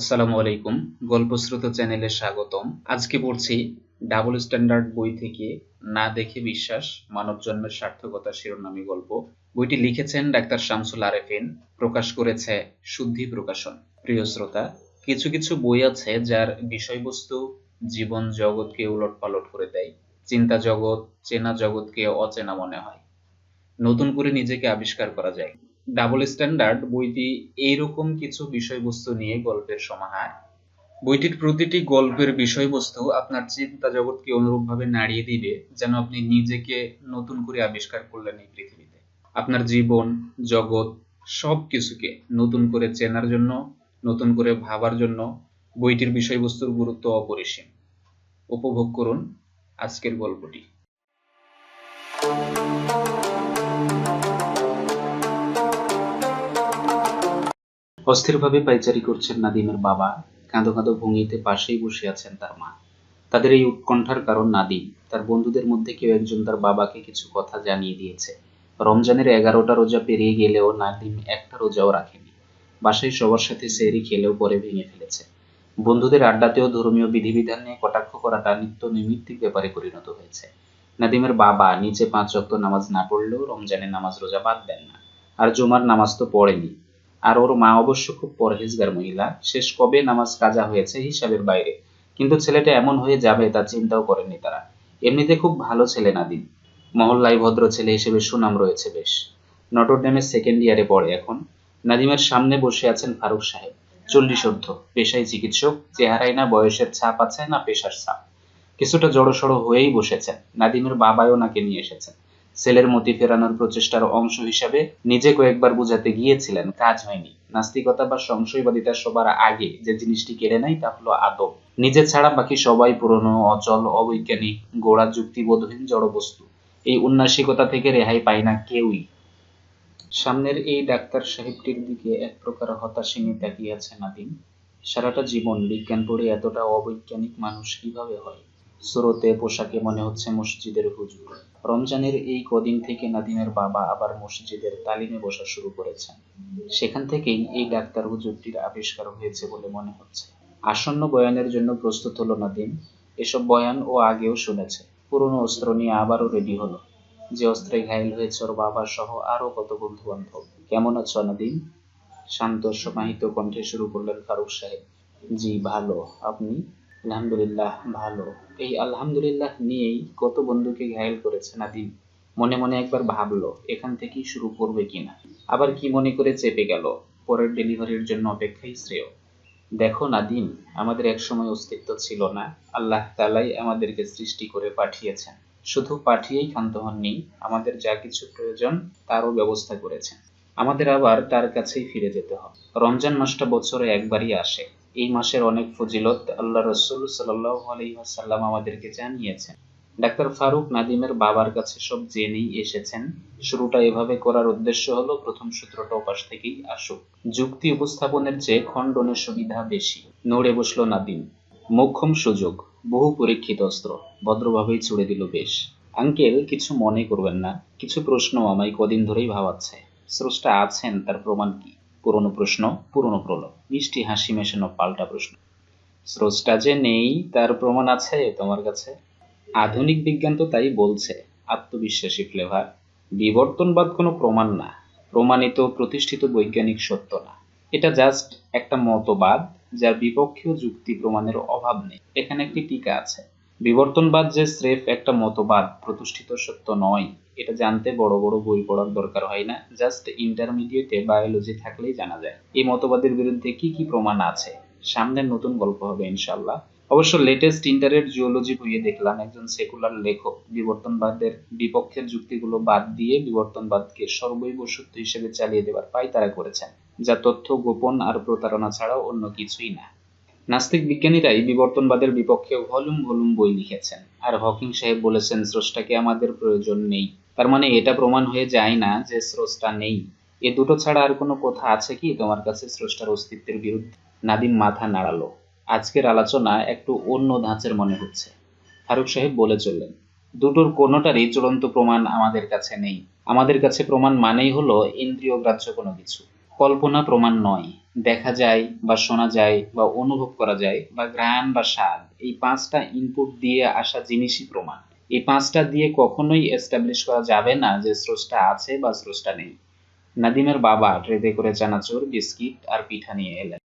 আসসালামু আলাইকুম গল্পস্রোত চ্যানেলে স্বাগতম। আজকে পড়ছি ডাবল স্ট্যান্ডার্ড বই থেকে না দেখে বিশ্বাস, মানব জন্মের সার্থকতা শিরোনামী গল্প। বইটি লিখেছেন ডাক্তার শামসুল আরেফিন, প্রকাশ করেছে শুদ্ধি প্রকাশন। প্রিয় শ্রোতা, কিছু কিছু বই আছে যার বিষয়বস্তু জীবন জগৎকে উলট পালট করে দেয়। চিন্তা জগৎ, চেনা জগৎকে অচেনা মনে হয়। নতুন করে নিজেকে আবিষ্কার করা যায়। ডাবল স্ট্যান্ডার্ড বইটি এইরকম কিছু বিষয়বস্তু নিয়ে গল্পের সমাহার। বইটির প্রতিটি গল্পের বিষয়বস্তু আপনার চিন্তা জগৎকে অনুরূপভাবে নাড়িয়ে দিবে, যেন আপনি নিজেকে নতুন করে আবিষ্কার করলেন এই পৃথিবীতে। আপনার জীবন, জগৎ সব কিছুকে নতুন করে চেনার জন্য, নতুন করে ভাবার জন্য বইটির বিষয়বস্তুর গুরুত্ব অপরিসীম। উপভোগ করুন আজকের গল্পটি। অস্থিরভাবে পাইচারি করছেন নাদিমের বাবা। কাঁদো কাঁদো ভঙ্গিতে পাশেই বসে আছেন তার মা। তাদের এই উৎকণ্ঠার কারণ নাদিম। তার বন্ধুদের মধ্যে কেউ একজন তার বাবাকে কিছু কথা জানিয়ে দিয়েছে। রমজানের এগারোটা রোজা পেরিয়ে গেলেও নাদিম একটা রোজাও রাখেনি। বাসায় সবার সাথে সেরি খেলেও পরে ভেঙে ফেলেছে। বন্ধুদের আড্ডাতেও ধর্মীয় বিধিবিধান নিয়ে কটাক্ষ করাটা নিত্য নৈমিত্তিক ব্যাপারে পরিণত হয়েছে। নাদিমের বাবা নিচে পাঁচ ওয়াক্ত নামাজ না পড়লেও রমজানের নামাজ রোজা বাদ দেন না। আর জুমার নামাজ তো পড়েনি। আর ওর মা অবশ্য খুব পরহেজগার মহিলা। শেষ কবে নামাজ কাজা হয়েছে হিসাবের বাইরে। কিন্তু ছেলেটা এমন হয়ে যাবে তা চিন্তাও করেননি তারা। এমনিতে খুব ভালো ছেলে নাদিম। মহল্লায় ভদ্র ছেলে হিসেবে সুনাম রয়েছে বেশ। নটরডেমের সেকেন্ড ইয়ারে পড়ে এখন। নাদিমের সামনে বসে আছেন ফারুক সাহেব। চল্লিশ অর্ধ। পেশায় চিকিৎসক। চেহারায় না বয়সের ছাপ আছে না পেশার ছাপ। কিছুটা জড়সড় হয়েই বসেছেন। নাদিমের বাবাও নাকে নিয়ে এসেছেন। ছেলের মতি ফেরানোর প্রচেষ্টার অংশ হিসাবে নিজে কয়েকবার বুঝাতে গিয়েছিলেন, কাজ হয়নি। নাস্তিকতা বা সংশয়বাদিতা সবার আগে যে জিনিসটি কেড়ে নেয় তা হলো আদব। নিজে ছাড়া বাকি সবাই পুরনো, অচল, অবৈজ্ঞানিক, গোড়া যুক্তিবোধহীন জড়বস্তু। এই উন্নাসিকতা থেকে রেহাই পায় না কেউই। সামনের এই ডাক্তার সাহেবটির দিকে এক প্রকার হতাশিনী তাকিয়ে আছে নাদিম। সারাটা জীবন বিজ্ঞান পড়ে এতটা অবৈজ্ঞানিক মানুষ কীভাবে হয়? স্রোতে পোশাকে মনে হচ্ছে মসজিদের হুজুর। রমজানের এই কদিন থেকে নাদিমের বাবা আবার মসজিদের তালিমে বসা শুরু করেছেন। সেখান থেকেই এই ডাক্তার হুজুরটির আবিষ্কার হয়েছে বলে মনে হচ্ছে। আসন্ন বয়ানের জন্য প্রস্তুত হলো নাদিম। এসব বয়ান ও আগেও শুনেছে। পুরনো অস্ত্র নিয়ে আবারও রেডি হলো। যে অস্ত্রে ঘায়েল হয়েছে ওর বাবা সহ আরও কত বন্ধু বান্ধব কেমন আছো নাদিম? শান্ত, সমাহিত কণ্ঠে শুরু করলেন ফারুক সাহেব। জি, ভালো। আপনি? আলহামদুলিল্লাহ, ভালো। এই আলহামদুলিল্লাহ নিয়েই কত বন্ধুকে ঘায়েল করেছে নাদিম। মনে মনে একবার ভাবলো, এখান থেকেই শুরু করবে কিনা। আবার কি মনে করে চেপে গেল, পরের ডেলিভারির জন্য অপেক্ষাই শ্রেয়। দেখো নাদিম, আমাদের একসময় অস্তিত্ব ছিল না। আল্লাহ তালাই আমাদেরকে সৃষ্টি করে পাঠিয়েছেন। শুধু পাঠিয়েই ক্ষান্ত হননি, আমাদের যা কিছু প্রয়োজন তারও ব্যবস্থা করেছেন। আমাদের আবার তার কাছেই ফিরে যেতে হবে। রমজান মাসটা বছরে একবারই আসে। এই মাসের অনেক ফজিলত আল্লাহ রসুল সাল্লাম আমাদেরকে জানিয়েছেন। ডাক্তার ফারুক নাদিমের বাবার কাছে সব জেনেই এসেছেন। শুরুটা এভাবে করার উদ্দেশ্য হলো, প্রথম সূত্রটা ওপাশ থেকেই আসুক। যুক্তি উপস্থাপনের চেয়ে খণ্ডনের সুবিধা বেশি। নড়ে বসল নাদিম। মোক্ষম সুযোগ, বহু পরীক্ষিত অস্ত্র, ভদ্রভাবেই ছুড়ে দিল বেশ। আঙ্কেল, কিছু মনে করবেন না, কিছু প্রশ্ন আমায় কদিন ধরেই ভাবাচ্ছে। স্রষ্টা আছেন, তার প্রমাণ কি? পুরনো প্রশ্ন, পুরনো প্রলোভ। মিষ্টি হাসি মেশানো পাল্টা প্রশ্ন। স্রষ্টা যে নেই, তার প্রমাণ আছে তোমার কাছে? আধুনিক বিজ্ঞান তো তাই বলছে, আত্মবিশ্বাসী ফ্লেভার। বিবর্তনবাদ কোনো প্রমাণ না, প্রমাণিত প্রতিষ্ঠিত বৈজ্ঞানিক সত্য না। এটা জাস্ট একটা মতবাদ, যার বিপক্ষীয় যুক্তি প্রমাণের অভাব নেই। এখানে একটি টিকা আছে। বিবর্তনবাদ যে স্রেফ একটা মতবাদ, প্রতিষ্ঠিত সত্য নয়। এটা জানতে বড় বড় বই পড়ার দরকার হয় না। জাস্ট ইন্টারমিডিয়েটে বায়োলজি থাকলেই জানা যায়। এই মতবাদের বিরুদ্ধে কি কি প্রমাণ আছে? সামনের নতুন গল্প হবে ইনশাল্লাহ অবশ্য লেটেস্ট ইন্টারেট জিওলজি বইয়ে দেখলাম একজন সেকুলার লেখক। বিবর্তনবাদের বিপক্ষের যুক্তিগুলো বাদ দিয়ে বিবর্তনবাদকে সর্বৈব সত্য হিসেবে চালিয়ে দেওয়ার পাই তারা করেছেন। যা তথ্য গোপন আর প্রতারণা ছাড়াও অন্য কিছুই না। নাস্তিক বিজ্ঞানীরাই বিবর্তনবাদের বিপক্ষে ভলুম ভলুম বই লিখেছেন। আর হকিং সাহেব বলেছেন স্রষ্টাকে আমাদের প্রয়োজন নেই? তার মানে এটা প্রমাণ হয়ে যায় না যে স্রষ্টা নেই। এ দুটো ছাড়া আর কোনো কথা আছে কি তোমার কাছে স্রষ্টার অস্তিত্বের বিরুদ্ধে? নাদিম মাথা নাড়ালো। আজকের আলোচনা একটু অন্য ধাঁচের মনে হচ্ছে। ফারুক সাহেব বলে চললেন, দুটোর কোনোটারই চূড়ান্ত প্রমাণ আমাদের কাছে নেই। আমাদের কাছে প্রমাণ মানেই হলো ইন্দ্রিয় গ্রাহ্য কোনো কিছু। কল্পনা প্রমাণ নয়। দেখা যায় বা শোনা যায় বা অনুভব করা যায় বা ঘ্রাণ বা স্বাদ। এই পাঁচটা ইনপুট দিয়ে আসা জিনিসই প্রমাণ। এই পাঁচটা দিয়ে কখনোই এস্টাবলিশ করা যাবে না যে স্রষ্টা আছে বা স্রষ্টা নেই। নাদিমের বাবা ট্রেতে করে চানাচুর, বিস্কিট আর পিঠা নিয়ে এলেন।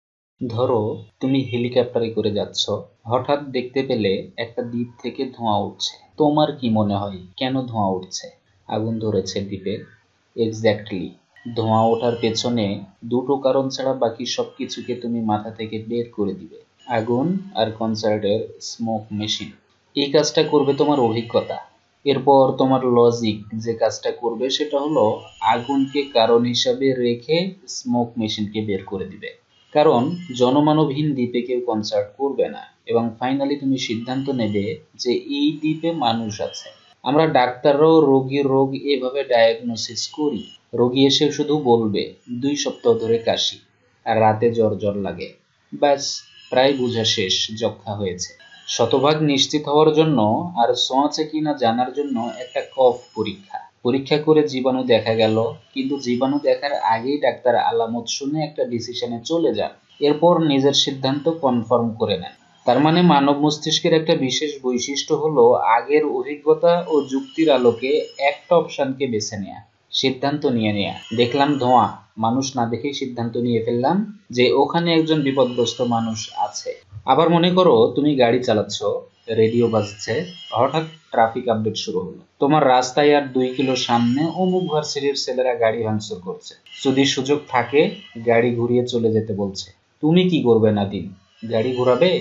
ধরো, তুমি হেলিকপ্টারে করে যাচ্ছ। হঠাৎ দেখতে পেলে একটা দ্বীপ থেকে ধোঁয়া উঠছে। তোমার কি মনে হয়? কেন ধোঁয়া উঠছে? আগুন ধরেছে দ্বীপে? এক্স্যাক্টলি ধোঁয়া ওঠার পেছনে দুটো কারণ ছাড়া বাকি সব কিছুকে তুমি মাথা থেকে বের করে দিবে। আগুন আর কনসার্টের স্মোক মেশিন এই কাজটা করবে তোমার অভিজ্ঞতা। এরপর তোমার লজিক যে কাজটা করবে সেটা হলো আগুনকে কারণ হিসাবে রেখে স্মোক মেশিনকে বের করে দিবে। কারণ জনমানবহীন দ্বীপে কেউ কনসার্ট করবে না এবং ফাইনালি তুমি সিদ্ধান্ত নেবে যে এই দ্বীপে মানুষ আছে। আমরা ডাক্তাররাও রোগীর রোগ এভাবে ডায়াগনোসিস করি। রোগী এসে শুধু বলবে, দুই সপ্তাহ ধরে কাশি, আর রাতে জ্বর জ্বর লাগে। ব্যাস, প্রায় বোঝা শেষ, যক্ষা হয়েছে। শতভাগ নিশ্চিত হওয়ার জন্য আর সোঁয়াছে কিনা জানার জন্য একটা কফ পরীক্ষা। পরীক্ষা করে জীবাণু দেখা গেল, কিন্তু জীবাণু দেখার আগেই ডাক্তার আলামত শুনে একটা ডিসিশনে চলে যান। এরপর নিজের সিদ্ধান্ত কনফার্ম করে নেন। তার মানে মানব মস্তিষ্কের একটা বিশেষ বৈশিষ্ট্য হলো আগের অভিজ্ঞতা ও যুক্তির আলোকে একটা অপশনকে বেছে নেয়া। সিদ্ধান্ত নিয়ে নেয়া। দেখলাম ধোঁয়া। মানুষ না দেখেই সিদ্ধান্ত নিয়ে ফেললাম যে ওখানে একজন বিপদগ্রস্ত মানুষ আছে। আবার মনে করো, তুমি গাড়ি চালাচ্ছ, রেডিও বাজছে, হঠাৎ ট্রাফিক আপডেট শুরু হলো। তোমার রাস্তায় আর দুই কিলো সামনে অমুক ভার্সিটির ছেলেরা গাড়ি ভাঙচুর করছে। যদি সুযোগ থাকে, গাড়ি ঘুরিয়ে চলে যেতে বলছে। তুমি কি করবে না দিন গাড়ি ঘোরাবে?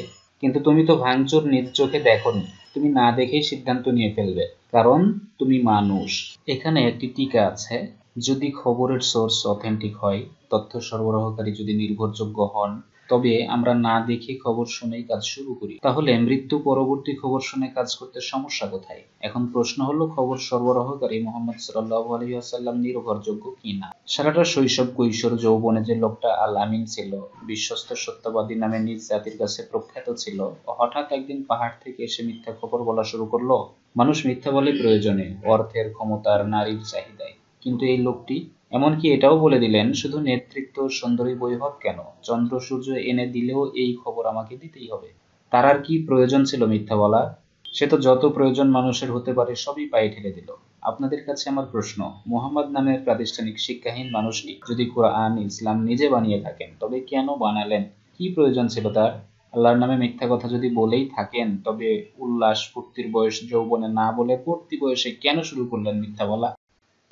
কিন্তু তুমি তো ভাঙচুর নিজ চোখে দেখোনি। তুমি না দেখেই সিদ্ধান্ত নিয়ে ফেলবে, কারণ তুমি মানুষ। এখানে একটি টিকা আছে। যদি খবরের সোর্স অথেন্টিক হয়, তথ্য সরবরাহকারী যদি নির্ভরযোগ্য হন তবে আমরা না দেখে খবর শুনেই কাজ শুরু করি। তাহলে মৃত্যু পরবর্তী খবর শুনে কাজ করতে সমস্যা কোথায়? এখন প্রশ্ন হলো, খবর সরবরাহকারী মোহাম্মদ সাল্লাহ আলহিহাসাল্লাম নির্ভরযোগ্য কিনা সারাটা শৈশব কৈশোর যৌবনে যে লোকটা আল আমিন ছিল, বিশ্বস্ত সত্যবাদী নামে নিজ জাতির কাছে প্রখ্যাত ছিল, হঠাৎ একদিন পাহাড় থেকে এসে মিথ্যা খবর বলা শুরু করল। মানুষ মিথ্যা বলে প্রয়োজনে অর্থের ক্ষমতার নারীর চাহিদায়। কিন্তু এই লোকটি, এমনকি এটাও বলে দিলেন, শুধু নেতৃত্ব সুন্দরী বৈভব কেন? চন্দ্র সূর্য এনে দিলেও এই খবর আমাকে দিতেই হবে। তার আর কি প্রয়োজন ছিল মিথ্যা বলা সে তো যত প্রয়োজন মানুষের হতে পারে সবই পায়ে ঠেলে দিল। আপনাদের কাছে আমার প্রশ্ন, মোহাম্মদ নামের প্রাতিষ্ঠানিক শিক্ষাহীন মানুষটি যদি কোরআন, ইসলাম নিজে বানিয়ে থাকেন, তবে কেন বানালেন? কি প্রয়োজন ছিল তার? আল্লাহর নামে মিথ্যা কথা যদি বলেই থাকেন, তবে উল্লাস, ফুর্তির বয়স যৌবনে না বলে পূর্তি বয়সে কেন শুরু করলেন মিথ্যা বলা?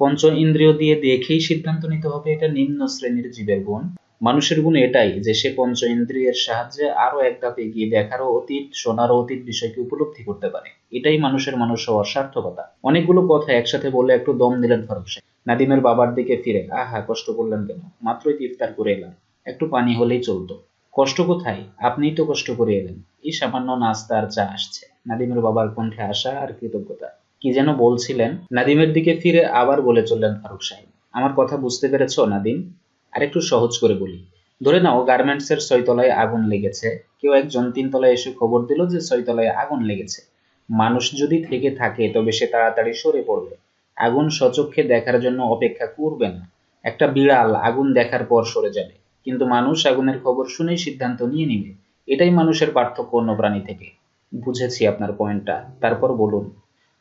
পঞ্চ ইন্দ্রিয় দিয়ে দেখেই সিদ্ধান্ত নিতে হবে এটা নিম্ন শ্রেণির জীবের গুণ। মানুষের গুণ এটাই যে সে পঞ্চ ইন্দ্রিয়ের সাহায্যে আরও এক ধাপ এগিয়ে দেখারও অতীত শোনারও অতীত বিষয়কে উপলব্ধি করতে পারে। এটাই মানুষের মানুষ হওয়ার সার্থকতা। অনেকগুলো কথা একসাথে বলে একটু দম দিলেন ফারুক নাদিমের বাবার দিকে ফিরে আহা, কষ্ট করলেন কেন? মাত্রই ইফতার করে এলাম। একটু পানি হলেই চলতো। কষ্ট কোথায়? আপনিই তো কষ্ট করে এলেন। এই সামান্য নাস্তা আর চা আসছে। নাদিমের বাবার কণ্ঠে আশা আর কৃতজ্ঞতা। কি যেন বলছিলেন, নাদিমের দিকে ফিরে আবার বলে চললেন ফারুক সাহেব। আমার কথা বুঝতে পেরেছ, নাদিম? আর একটু সহজ করে বলি। ধরে নাও গার্মেন্টস এর ছয়তলায় আগুন লেগেছে। কেউ একজন তিনতলায় এসে খবর দিল যে ছয়তলায় আগুন লেগেছে। মানুষ যদি থেকে থাকে, তবে সে তাড়াতাড়ি সরে পড়বে। আগুন সচক্ষে দেখার জন্য অপেক্ষা করবে না। একটা বিড়াল আগুন দেখার পর সরে যাবে। কিন্তু মানুষ আগুনের খবর শুনেই সিদ্ধান্ত নিয়ে নিবে। এটাই মানুষের পার্থক্য অন্য প্রাণী থেকে। বুঝেছি আপনার পয়েন্টটা। তারপর বলুন।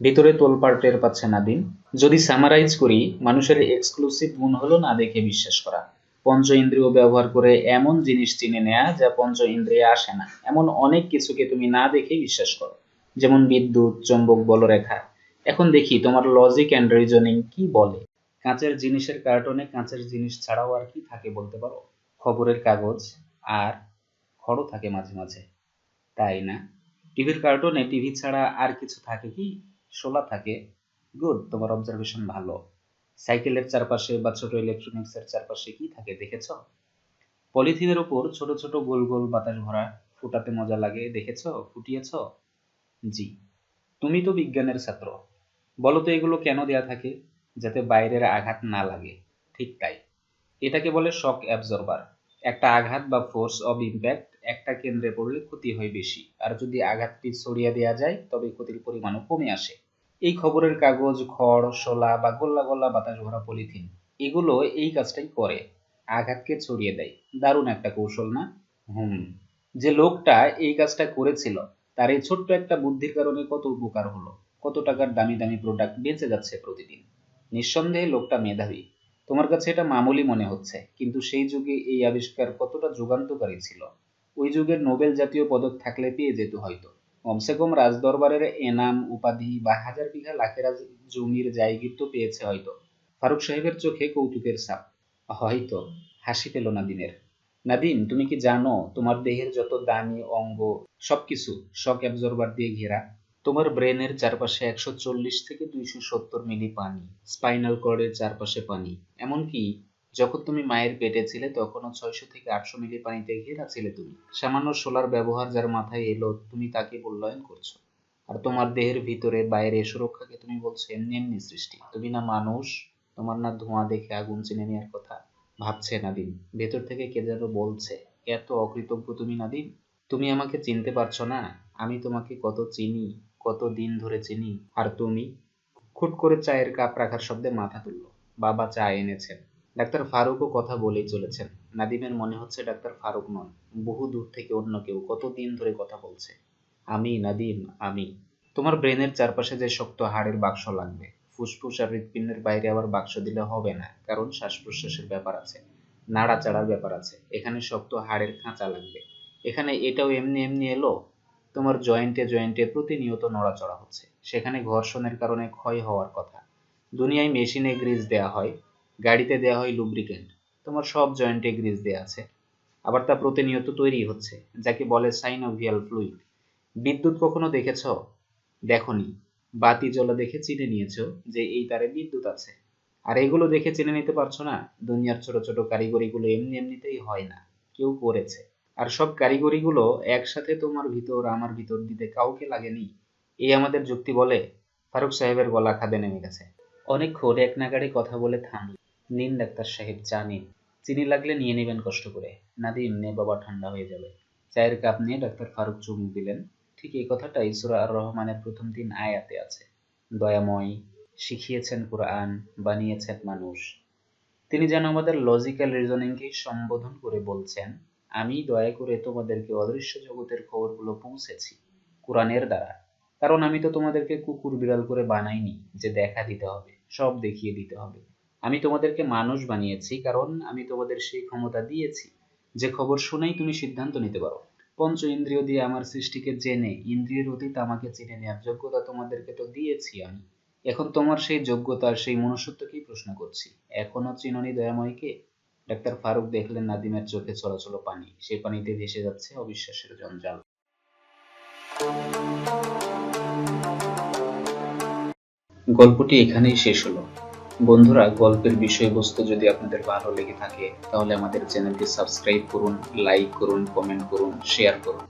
ভিতরে তোলপাড় টের পাচ্ছে নাদিম যদি সামারাইজ করি, মানুষের এক্সক্লুসিভ গুণ হলো না দেখে বিশ্বাস করা। পঞ্চ ইন্দ্রিয় ব্যবহার করে এমন জিনিস চিনে নেয়া যা পঞ্চ ইন্দ্রিয়ে আসে না। এমন অনেক কিছুকে তুমি না দেখেই বিশ্বাস করো, যেমন বিদ্যুৎ, চৌম্বক, বলরেখা। এখন দেখি তোমার লজিক অ্যান্ড রিজনিং কি বলে। কাঁচের জিনিসের কার্টনে কাঁচের জিনিস ছাড়াও আর কি থাকে বলতে পারো? খবরের কাগজ আর খড়ও থাকে মাঝে মাঝে, তাই না? টিভির কার্টনে টিভি ছাড়া আর কিছু থাকে কি? শোলা থাকে গুড তোমার অবজারভেশন ভালো। সাইকেলের চারপাশে বা ছোট ইলেকট্রনিক্স এর চারপাশে কি থাকে দেখেছ? পলিথিনের উপর ছোট ছোট গোল গোল বাতাস ভরা, ফুটাতে মজা লাগে, দেখেছ? ফুটিয়েছ? জি। তুমি তো বিজ্ঞানের ছাত্র। বলো তো এগুলো কেন দেয়া থাকে? যাতে বাইরের আঘাত না লাগে। ঠিক তাই। এটাকে বলে শক অ্যাবজর্বার একটা আঘাত বা ফোর্স অব ইম্প্যাক্ট একটা কেন্দ্রে পড়লে ক্ষতি হয় বেশি। আর যদি আঘাতটি ছড়িয়ে দেওয়া যায়, তবে ক্ষতির পরিমাণও কমে আসে। এই খবরের কাগজ, খড়, শোলা বা গোল্লা গোল্লা বাতাস ভরা পলিথিন, এগুলো এই কাজটাই করে। আঘাতকে ছড়িয়ে দেয়। দারুণ একটা কৌশল না? হুম। যে লোকটা এই কাজটা করেছিল, তার এই ছোট্ট একটা বুদ্ধির কারণে কত উপকার হলো? কত টাকার দামি দামি প্রোডাক্ট বেঁচে যাচ্ছে প্রতিদিন? নিঃসন্দেহে লোকটা মেধাবী। তোমার কাছে এটা মামুলি মনে হচ্ছে, কিন্তু সেই যুগে এই আবিষ্কার কতটা যুগান্তকারী ছিল? ওই যুগের নোবেল জাতীয় পদক থাকলে পেয়ে যেত হয়তো। কমসে কম রাজদরবারের এনাম, উপাধি বা হাজার বিঘা লাখেরা জমির জায়গির তো পেয়েছে হয়তো। ফারুক সাহেবের চোখে কৌতুকের ছাপ। হয়তো হাসি পেল নাদিমের। নাদিম, তুমি কি জানো তোমার দেহের যত দামি অঙ্গ, সবকিছু শক অ্যাবজর্বার দিয়ে ঘেরা? তোমার ব্রেনের চারপাশে একশো চল্লিশ থেকে দুইশো সত্তর মিলি পানি, স্পাইনাল কর্ডের চারপাশে পানি, এমনকি যখন তুমি মায়ের পেটে ছিলে, তখনও ছয়শো থেকে আটশো মিলি পানিতে ঘেরা ছিলে তুমি। সামান্য সোলার ব্যবহার যার মাথায় এলো, তুমি তাকে মূল্যায়ন করছ। আর তোমার দেহের ভিতরে বাইরে সুরক্ষাকে তুমি বলছো, এমনি এমনি সৃষ্টি। তুমি না মানুষ, তোমার না ধোঁয়া দেখে আগুন চিনে নেওয়ার কথা ভাবছে নাদিম। ভেতর থেকে কে যেন বলছে, এত অকৃতজ্ঞ তুমি নাদিম? তুমি আমাকে চিনতে পারছ না? আমি তোমাকে কত চিনি, কত দিন ধরে চিনি। আর তুমি? খুট করে চায়ের কাপ রাখার শব্দে মাথা তুললো। বাবা চা এনেছেন। ডাক্তার ফারুকও কথা বলেই চলেছেন। নাদিমের মনে হচ্ছে ডাক্তার ফারুক নন, বহু দূর থেকে অন্য কেউ কতদিন ধরে কথা বলছে। আমি, নাদিম, আমি। তোমার ব্রেনের চারপাশে যে শক্ত হাড়ের বাক্স লাগবে, ফুসফুস আর হৃৎপিণ্ডের বাইরে আবার বাক্স দিলে হবে না, কারণ শ্বাস প্রশ্বাসের ব্যাপার আছে, নাড়াচাড়ার ব্যাপার আছে, এখানে শক্ত হাড়ের খাঁচা লাগবে। এখানে এটাও এমনি এমনি এলো? তোমার জয়েন্টে জয়েন্টে প্রতিনিয়ত নড়াচড়া হচ্ছে, সেখানে ঘর্ষণের কারণে ক্ষয় হওয়ার কথা। দুনিয়ায় মেশিনে গ্রিজ দেয়া হয় গাড়িতে দেওয়া হয় লুব্রিকেন্ট তোমার সব জয়েন্টে গ্রিজ দেয়া আছে। আবার তা প্রতিনিয়ত তৈরি হচ্ছে, যাকে বলে সাইনোভিয়াল ফ্লুইড বিদ্যুৎ কখনো দেখেছ? দেখনি। বাতি জ্বলা দেখে চিনে নিয়েছো যে এই তারে বিদ্যুৎ আছে। আর এগুলো দেখে চিনে নিতে পারছ না? দুনিয়ার ছোট ছোট কারিগরিগুলো এমনি এমনিতেই হয় না। কেউ করেছে। আর সব কারিগরিগুলো একসাথে তোমার ভিতর, আমার ভিতর দিতে কাউকে লাগেনি। এই আমাদের যুক্তি বলে, ফারুক সাহেবের গলা খাদে নেমে গেছে। অনেকক্ষণ এক নাগাড়ে কথা বলে থামল। নিন ডাক্তার সাহেব চা নিন। চিনি লাগলে নিয়ে নেবেন কষ্ট করে। নাদিম নে বাবা ঠান্ডা হয়ে যাবে। চায়ের কাপ নিয়ে ডাক্তার ফারুক চুমুক দিলেন। ঠিক এই কথাটা সুরা আর রহমানের প্রথম দিন আয়াতে আছে। দয়াময়, শিখিয়েছেন কোরআন, বানিয়েছেন মানুষ। তিনি যেন আমাদের লজিক্যাল রিজনিংকে সম্বোধন করে বলছেন, আমি দয়া করে তোমাদেরকে অদৃশ্য জগতের খবরগুলো পৌঁছেছি, কোরআনের দ্বারা। কারণ আমি তো তোমাদেরকে কুকুর বিড়াল করে বানাইনি, যে দেখা দিতে হবে, সব দেখিয়ে দিতে হবে। আমি তোমাদেরকে মানুষ বানিয়েছি, কারণ আমি তোমাদের সেই ক্ষমতা দিয়েছি। যে খবর শুনেই তুমি সিদ্ধান্ত নিতে পারো। পঞ্চ ইন্দ্রিয় দিয়ে আমার সৃষ্টিকে জেনে, ইন্দ্রিয়ের অতীত আমাকে চিনে নেওয়ার যোগ্যতা তোমাদেরকে তো দিয়েছি আমি। এখন তোমার সেই যোগ্যতার সেই মনুষ্যত্বকেই প্রশ্ন করছি। এখনও চিননি দয়াময়কে ডাক্তার ফারুক দেখলেন নাদিমের চোখে চলাচল পানি। সেই পানিতে ভেসে যাচ্ছে অবিশ্বাসের জঞ্জাল। গল্পটি এখানেই শেষ হলো। বন্ধুরা, গল্পের বিষয়বস্তু যদি আপনাদের ভালো লেগে থাকে, তাহলে আমাদের চ্যানেলটি সাবস্ক্রাইব করুন, লাইক করুন, কমেন্ট করুন, শেয়ার করুন।